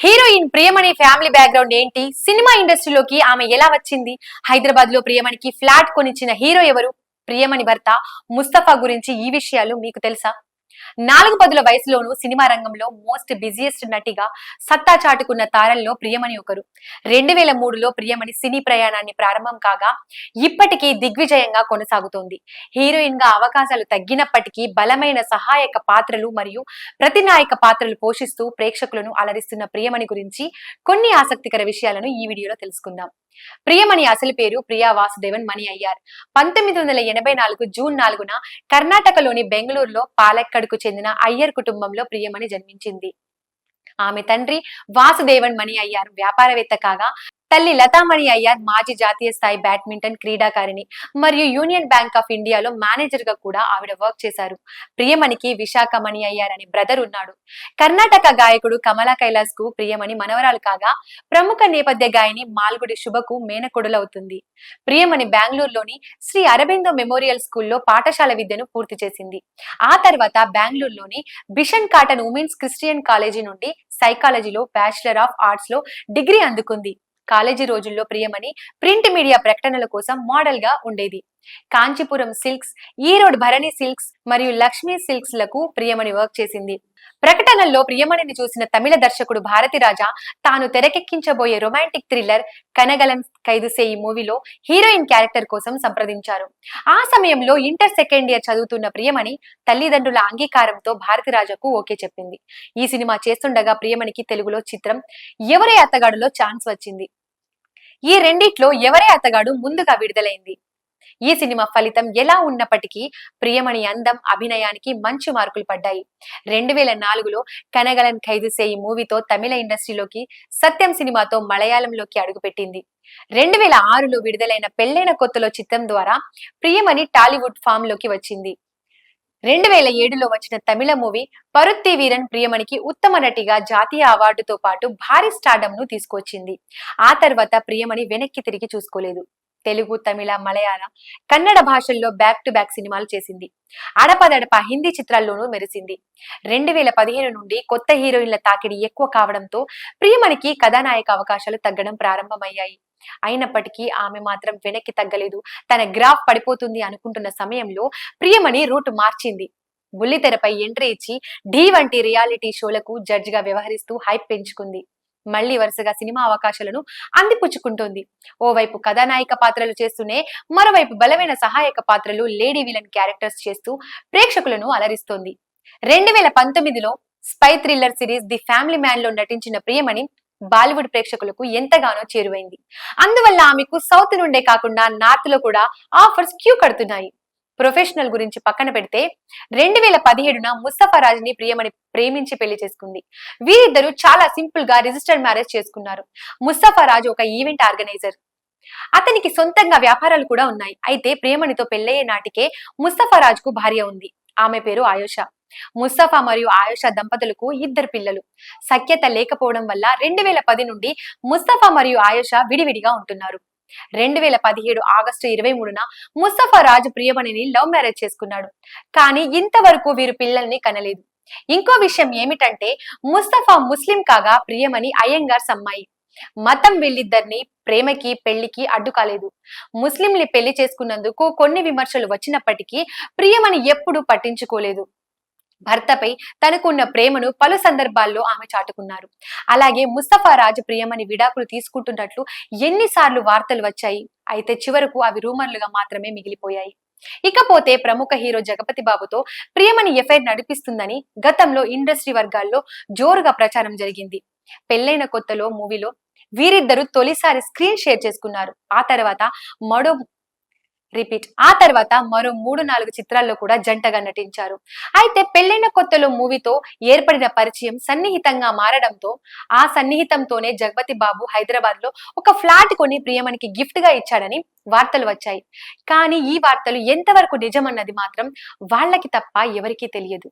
Heroine Priyamani family background ఏంటి? Cinema ఇండస్ట్రీలోకి ఆమె ఎలా వచ్చింది? హైదరాబాద్లో ప్రియమణికి ఫ్లాట్ కొనిచ్చిన హీరో ఎవరు? ప్రియమణి భర్త ముస్తఫా గురించి ఈ విషయాలు మీకు తెలుసా? నాలుగు పదుల వయసులోనూ సినిమా రంగంలో మోస్ట్ బిజియెస్ట్ నటిగా సత్తా చాటుకున్న తారల్లో ప్రియమణి ఒకరు. రెండు వేల మూడులో ప్రియమణి సినీ ప్రయాణాన్ని ప్రారంభం కాగా ఇప్పటికీ దిగ్విజయంగా కొనసాగుతోంది. హీరోయిన్గా అవకాశాలు తగ్గినప్పటికీ బలమైన సహాయక పాత్రలు మరియు ప్రతినాయక పాత్రలు పోషిస్తూ ప్రేక్షకులను అలరిస్తున్న ప్రియమణి గురించి కొన్ని ఆసక్తికర విషయాలను ఈ వీడియోలో తెలుసుకుందాం. ప్రియమణి అసలు పేరు ప్రియా వాసుదేవన్ మణి అయ్యార్. పంతొమ్మిది వందల ఎనభై నాలుగు జూన్ నాలుగున కర్ణాటకలోని బెంగళూరులో పాలక్కడ్కు చెందిన అయ్యర్ కుటుంబంలో ప్రియమణి జన్మించింది. ఆమె తండ్రి వాసుదేవన్ మణి అయ్యారు. వ్యాపారవేత్త కాగా తల్లి లతామణి అయ్యార్ మాజీ జాతీయ స్థాయి బ్యాడ్మింటన్ క్రీడాకారిణి మరియు యూనియన్ బ్యాంక్ ఆఫ్ ఇండియాలో మేనేజర్గా కూడా ఆవిడ వర్క్ చేశారు. ప్రియమణికి విశాఖ మణి అయ్యార్ అనే బ్రదర్ ఉన్నాడు. కర్ణాటక గాయకుడు కమలా కైలాస్కు ప్రియమణి మనవరాలు కాగా ప్రముఖ నేపథ్య గాయని మాల్గుడి శుభకు మేనకొడులవుతుంది. ప్రియమణి బెంగళూరులోని శ్రీ అరబిందో మెమోరియల్ స్కూల్లో పాఠశాల విద్యను పూర్తి చేసింది. ఆ తర్వాత బెంగళూరులోని Bishop Cotton women's Christian college నుండి సైకాలజీలో బ్యాచిలర్ ఆఫ్ ఆర్ట్స్లో డిగ్రీ అందుకుంది. కాలేజీ రోజుల్లో ప్రియమణి ప్రింట్ మీడియా ప్రకటనల కోసం మోడల్గా ఉండేది. కాంచీపురం సిల్క్స్ ఈరోడ్ భరణి సిల్క్స్ మరియు లక్ష్మీ సిల్క్స్లకు ప్రియమణి వర్క్ చేసింది. ప్రకటనల్లో ప్రియమణిని చూసిన తమిళ దర్శకుడు భారతిరాజా తాను తెరకెక్కించబోయే రొమాంటిక్ థ్రిల్లర్ కనగలన్ ఖైదుసే ఈ మూవీలో హీరోయిన్ క్యారెక్టర్ కోసం సంప్రదించారు. ఆ సమయంలో ఇంటర్ సెకండ్ ఇయర్ చదువుతున్న ప్రియమణి తల్లిదండ్రుల అంగీకారంతో భారతిరాజాకు ఓకే చెప్పింది. ఈ సినిమా చేస్తుండగా ప్రియమణికి తెలుగులో చిత్రం ఎవరే అత్తగాడులో ఛాన్స్ వచ్చింది. ఈ రెండిట్లో ఎవరే అతగాడు ముందుగా విడుదలైంది? ఈ సినిమా ఫలితం ఎలా ఉన్నప్పటికీ ప్రియమణి అందం అభినయానికి మంచి మార్కులు పడ్డాయి. రెండు వేల నాలుగులో కనగలన్ ఖైదుసే ఈ మూవీతో తమిళ ఇండస్ట్రీలోకి సత్యం సినిమాతో మలయాళంలోకి అడుగుపెట్టింది. రెండు వేల ఆరులో విడుదలైన పెళ్ళైన కొత్తలో చిత్రం ద్వారా ప్రియమణి టాలీవుడ్ ఫామ్లోకి వచ్చింది. రెండు వేల ఏడులో వచ్చిన తమిళ మూవీ పరుత్తి వీరన్ ప్రియమణికి ఉత్తమ నటిగా జాతీయ అవార్డుతో పాటు భారీ స్టార్డమ్ను తీసుకొచ్చింది. ఆ తర్వాత ప్రియమణి వెనక్కి తిరిగి చూసుకోలేదు. తెలుగు తమిళ మలయాళ కన్నడ భాషల్లో బ్యాక్ టు బ్యాక్ సినిమాలు చేసింది. అడపదడప హిందీ చిత్రాల్లోనూ మెరిసింది. రెండు వేల పదిహేను నుండి కొత్త హీరోయిన్ల తాకిడి ఎక్కువ కావడంతో ప్రియమణికి కథానాయక అవకాశాలు తగ్గడం ప్రారంభమయ్యాయి. అయినప్పటికీ ఆమె మాత్రం వెనక్కి తగ్గలేదు. తన గ్రాఫ్ పడిపోతుంది అనుకుంటున్న సమయంలో ప్రియమణి రూట్ మార్చింది. బుల్లితెరపై ఎంట్రీ ఇచ్చి ఢీ వంటి రియాలిటీ షోలకు జడ్జిగా వ్యవహరిస్తూ హైప్ పెంచుకుంది. మళ్ళీ వరుసగా సినిమా అవకాశాలను అందిపుచ్చుకుంటోంది. ఓవైపు కథానాయిక పాత్రలు చేస్తూనే మరోవైపు బలమైన సహాయక పాత్రలు లేడీ విలన్ క్యారెక్టర్స్ చేస్తూ ప్రేక్షకులను అలరిస్తోంది. రెండు వేల పంతొమ్మిదిలో spy thriller series the family మ్యాన్లో నటించిన ప్రియమణి బాలీవుడ్ ప్రేక్షకులకు ఎంతగానో చేరువైంది. అందువల్ల ఆమెకు సౌత్ నుండే కాకుండా నార్త్లో కూడా ఆఫర్స్ క్యూ కడుతున్నాయి. ప్రొఫెషనల్ గురించి పక్కన పెడితే రెండు వేల పదిహేడున ముస్తఫా రాజ్ని ప్రియమణి ప్రేమించి పెళ్ళి చేసుకుంది. వీరిద్దరూ చాలా సింపుల్గా రిజిస్టర్డ్ మ్యారేజ్ చేసుకున్నారు. ముస్తఫరాజ్ ఒక ఈవెంట్ ఆర్గనైజర్. అతనికి సొంతంగా వ్యాపారాలు కూడా ఉన్నాయి. అయితే ప్రేమణితో పెళ్ళయ్యే నాటికే ముస్తఫా రాజుకు భార్య ఉంది. ఆమె పేరు ఆయుష. ముస్తఫా మరియు ఆయుష దంపతులకు ఇద్దరు పిల్లలు. సఖ్యత లేకపోవడం వల్ల రెండు వేల పది నుండి ముస్తఫా మరియు ఆయుష విడివిడిగా ఉంటున్నారు. రెండు వేల పదిహేడు ఆగస్టు ఇరవై మూడున ముస్తఫా రాజు ప్రియమణిని లవ్ మ్యారేజ్ చేసుకున్నాడు. కానీ ఇంతవరకు వీరు పిల్లల్ని కనలేదు. ఇంకో విషయం ఏమిటంటే ముస్తఫా ముస్లిం కాగా ప్రియమణి అయ్యంగార్ సమ్మాయి. మతం వీళ్ళిద్దరిని ప్రేమకి పెళ్ళికి అడ్డు కాలేదు. ముస్లింని పెళ్ళి చేసుకున్నందుకు కొన్ని విమర్శలు వచ్చినప్పటికీ ప్రియమణి ఎప్పుడూ పట్టించుకోలేదు. భర్తపై తనకున్న ప్రేమను పలు సందర్భాల్లో ఆమె చాటుకున్నారు. అలాగే ముస్తఫా రాజు ప్రియమని విడాకులు తీసుకుంటున్నట్లు ఎన్నిసార్లు వార్తలు వచ్చాయి. అయితే చివరకు అవి రూమర్లుగా మాత్రమే మిగిలిపోయాయి. ఇకపోతే ప్రముఖ హీరో జగపతి బాబుతో ప్రియమణి ఎఫైర్ నడిపిస్తుందని గతంలో ఇండస్ట్రీ వర్గాల్లో జోరుగా ప్రచారం జరిగింది. పెళ్ళైన కొత్తలో మూవీలో వీరిద్దరూ తొలిసారి స్క్రీన్ షేర్ చేసుకున్నారు. ఆ తర్వాత మరో రిపీట్. ఆ తర్వాత మరో మూడు నాలుగు చిత్రాల్లో కూడా జంటగా నటించారు. అయితే పెళ్ళైన కొత్తలో మూవీతో ఏర్పడిన పరిచయం సన్నిహితంగా మారడంతో ఆ సన్నిహితంతోనే జగపతి బాబు హైదరాబాద్లో ఒక ఫ్లాట్ కొని ప్రియమణికి గిఫ్ట్గా ఇచ్చాడని వార్తలు వచ్చాయి. కానీ ఈ వార్తలు ఎంతవరకు నిజమన్నది మాత్రం వాళ్ళకి తప్ప ఎవరికీ తెలియదు.